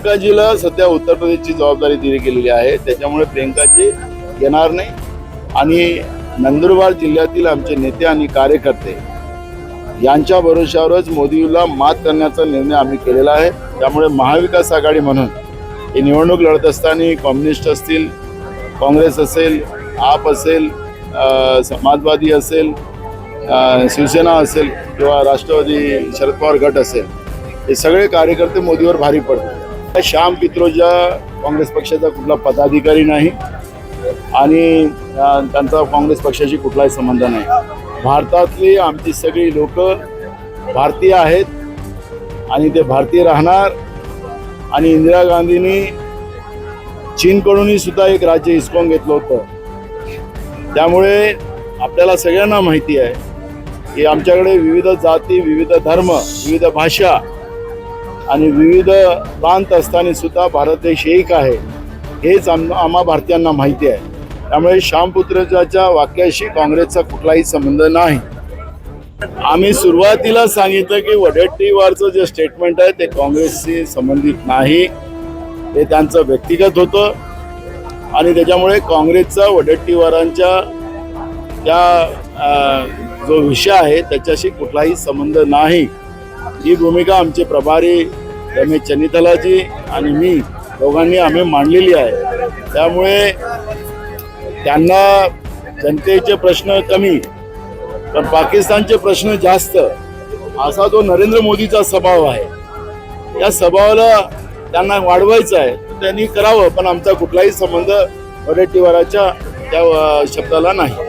प्रियंकाजीला सध्या उत्तर प्रदेशची जबाबदारी दिली गेलेली आहे. त्याच्यामुळे प्रियंकाजी येणार नाही. आणि नंदुरबार जिल्ह्यातील आमचे नेते आणि कार्यकर्ते यांच्या भरोशावरच मोदीला मात करण्याचा निर्णय आम्ही केलेला आहे. त्यामुळे महाविकास आघाडी म्हणून ही निवडणूक लढत असताना कम्युनिस्ट असतील काँग्रेस असेल आप असेल समाजवादी असेल शिवसेना असेल किंवा राष्ट्रवादी शरद पवार गट असेल हे सगळे कार्यकर्ते मोदीवर भारी पडतात. श्याम पित्रोजा काँग्रेस पक्षाचा कुठला पदाधिकारी नाही आणि त्यांचा काँग्रेस पक्षाशी कुठलाही संबंध नाही. भारतातली आमची सगळी लोक भारतीय आहेत आणि ते भारतीय राहणार आणि इंदिरा गांधींनी चीनकडूनही सुद्धा एक राज्य हिसकावून घेतलं होतं. त्यामुळे आपल्याला सगळ्यांना माहिती आहे की आमच्याकडे विविध जाती विविध धर्म विविध भाषा आणि विविध प्रांत असताना सुद्धा भारत देश एक आहे हेच आम आम्हा भारतीयांना माहिती आहे. त्यामुळे श्यामपुत्रच्या वाक्याशी काँग्रेसचा कुठलाही संबंध नाही. आम्ही सुरुवातीला सांगितलं की वडेट्टीवारचं जे स्टेटमेंट आहे ते काँग्रेसशी संबंधित नाही. ते त्यांचं व्यक्तिगत होतं. आणि त्याच्यामुळे काँग्रेसचा वडेट्टीवारांच्या त्या जो विषय आहे त्याच्याशी कुठलाही संबंध नाही. ही भूमिका आमचे प्रभारी त्यामुळे चनितलाजी आणि मी दोघांनी आम्ही मांडलेली आहे. त्यामुळे त्यांना जनतेचे प्रश्न कमी पण पाकिस्तानचे प्रश्न जास्त असा जो नरेंद्र मोदीचा स्वभाव आहे. या स्वभावाला त्यांना वाढवायचं आहे त्यांनी करावं पण आमचा कुठलाही संबंध वडेट्टीवाराच्या त्या शब्दाला नाही.